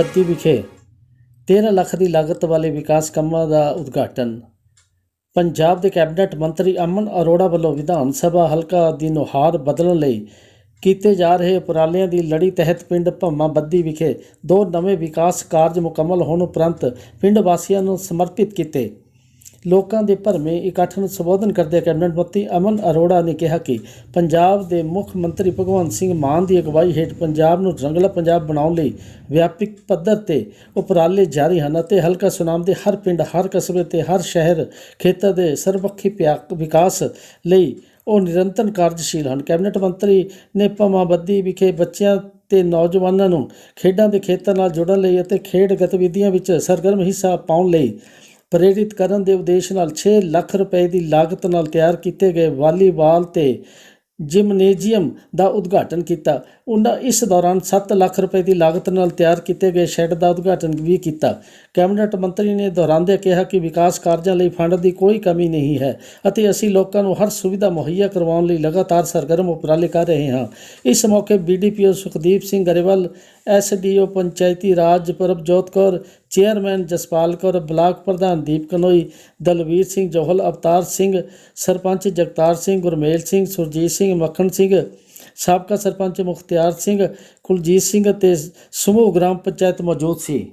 ਬੱਤੀ ਵਿਖੇ 13 ਲੱਖ ਦੀ ਲਾਗਤ ਵਾਲੇ ਵਿਕਾਸ ਕੰਮਾਂ ਦਾ ਉਦਘਾਟਨ। ਪੰਜਾਬ ਦੇ ਕੈਬਨਿਟ ਮੰਤਰੀ ਅਮਨ ਅਰੋੜਾ ਵੱਲੋਂ ਵਿਧਾਨ ਸਭਾ ਹਲਕਾ ਦੀ ਨੁਹਾਰ ਬਦਲਣ ਲਈ ਕੀਤੇ ਜਾ ਰਹੇ ਉਪਰਾਲਿਆਂ ਦੀ ਲੜੀ ਤਹਿਤ ਪਿੰਡ ਭੰਮਾ ਬੱਦੀ ਵਿਖੇ ਦੋ ਨਵੇਂ ਵਿਕਾਸ ਕਾਰਜ ਮੁਕੰਮਲ ਹੋਣ ਉਪਰੰਤ ਪਿੰਡ ਵਾਸੀਆਂ ਨੂੰ ਸਮਰਪਿਤ ਕੀਤੇ। ਲੋਕਾਂ ਦੇ ਭਰਮੇ ਇਕੱਠ ਨੂੰ ਸੰਬੋਧਨ ਕਰਦਿਆਂ ਕੈਬਨਿਟ ਮੰਤਰੀ ਅਮਨ ਅਰੋੜਾ ਨੇ ਕਿਹਾ ਕਿ ਪੰਜਾਬ ਦੇ ਮੁੱਖ ਮੰਤਰੀ ਭਗਵੰਤ ਸਿੰਘ ਮਾਨ ਦੀ ਅਗਵਾਈ ਹੇਠ ਪੰਜਾਬ ਨੂੰ ਰੰਗਲਾ ਪੰਜਾਬ ਬਣਾਉਣ ਲਈ ਵਿਆਪਕ ਪੱਧਰ ਤੇ ਉਪਰਾਲੇ ਜਾਰੀ ਹਨ ਅਤੇ ਹਲਕਾ ਸੁਨਾਮ ਦੇ ਹਰ ਪਿੰਡ, ਹਰ ਕਸਬੇ ਤੇ ਹਰ ਸ਼ਹਿਰ ਖੇਤਰ ਦੇ ਸਰਬਪੱਖੀ ਪਿਆ- ਵਿਕਾਸ ਲਈ ਉਹ ਨਿਰੰਤਰ ਕਾਰਜਸ਼ੀਲ ਹਨ। ਕੈਬਨਿਟ ਮੰਤਰੀ ਨੇ ਭਮਾਬੱਦੀ ਵਿਖੇ ਬੱਚਿਆਂ ਤੇ ਨੌਜਵਾਨਾਂ ਨੂੰ ਖੇਡਾਂ ਦੇ ਖੇਤਰ ਨਾਲ ਜੁੜਨ ਲਈ ਅਤੇ ਖੇਡ ਗਤੀਵਿਧੀਆਂ ਵਿੱਚ ਸਰਗਰਮ ਹਿੱਸਾ ਪਾਉਣ ਲਈ ਪ੍ਰੇਰਿਤ ਕਰਨ ਦੇ ਉਦੇਸ਼ ਨਾਲ 6 ਲੱਖ ਰੁਪਏ ਦੀ ਲਾਗਤ ਨਾਲ ਤਿਆਰ ਕੀਤੇ ਗਏ ਵਾਲੀਬਾਲ ਤੇ ਜਿਮਨੇਜ਼ੀਅਮ ਦਾ ਉਦਘਾਟਨ ਕੀਤਾ। ਉਹਨਾਂ ਇਸ ਦੌਰਾਨ 7 ਲੱਖ ਰੁਪਏ ਦੀ ਲਾਗਤ ਨਾਲ ਤਿਆਰ ਕੀਤੇ ਗਏ ਸ਼ੈੱਡ ਦਾ ਉਦਘਾਟਨ ਵੀ ਕੀਤਾ। ਕੈਬਨਿਟ ਮੰਤਰੀ ਨੇ ਦੁਹਰਾਉਂਦੇ ਕਿਹਾ ਕਿ ਵਿਕਾਸ ਕਾਰਜਾਂ ਲਈ ਫੰਡ ਦੀ ਕੋਈ ਕਮੀ ਨਹੀਂ ਹੈ ਅਤੇ ਅਸੀਂ ਲੋਕਾਂ ਨੂੰ ਹਰ ਸੁਵਿਧਾ ਮੁਹੱਈਆ ਕਰਵਾਉਣ ਲਈ ਲਗਾਤਾਰ ਸਰਗਰਮ ਉਪਰਾਲੇ ਕਰ ਰਹੇ ਹਾਂ। ਇਸ ਮੌਕੇ BDPO Sukhdeep Singh Grewal SDO Panchayati Raj Prabhjot Kaur chairman Jaspal Kaur, block ਪ੍ਰਧਾਨ ਦੀਪ ਕਨੋਈ, ਦਲਵੀਰ ਸਿੰਘ, ਜੋਹਲ, ਅਵਤਾਰ ਸਿੰਘ, ਸਰਪੰਚ ਜਗਤਾਰ ਸਿੰਘ, ਗੁਰਮੇਲ ਸਿੰਘ, ਸੁਰਜੀਤ ਸਿੰਘ, ਮੱਖਣ ਸਿੰਘ, ਸਾਬਕਾ ਸਰਪੰਚ ਮੁਖਤਿਆਰ ਸਿੰਘ, ਕੁਲਜੀਤ ਸਿੰਘ ਅਤੇ ਸਮੂਹ ਗ੍ਰਾਮ ਪੰਚਾਇਤ ਮੌਜੂਦ ਸੀ।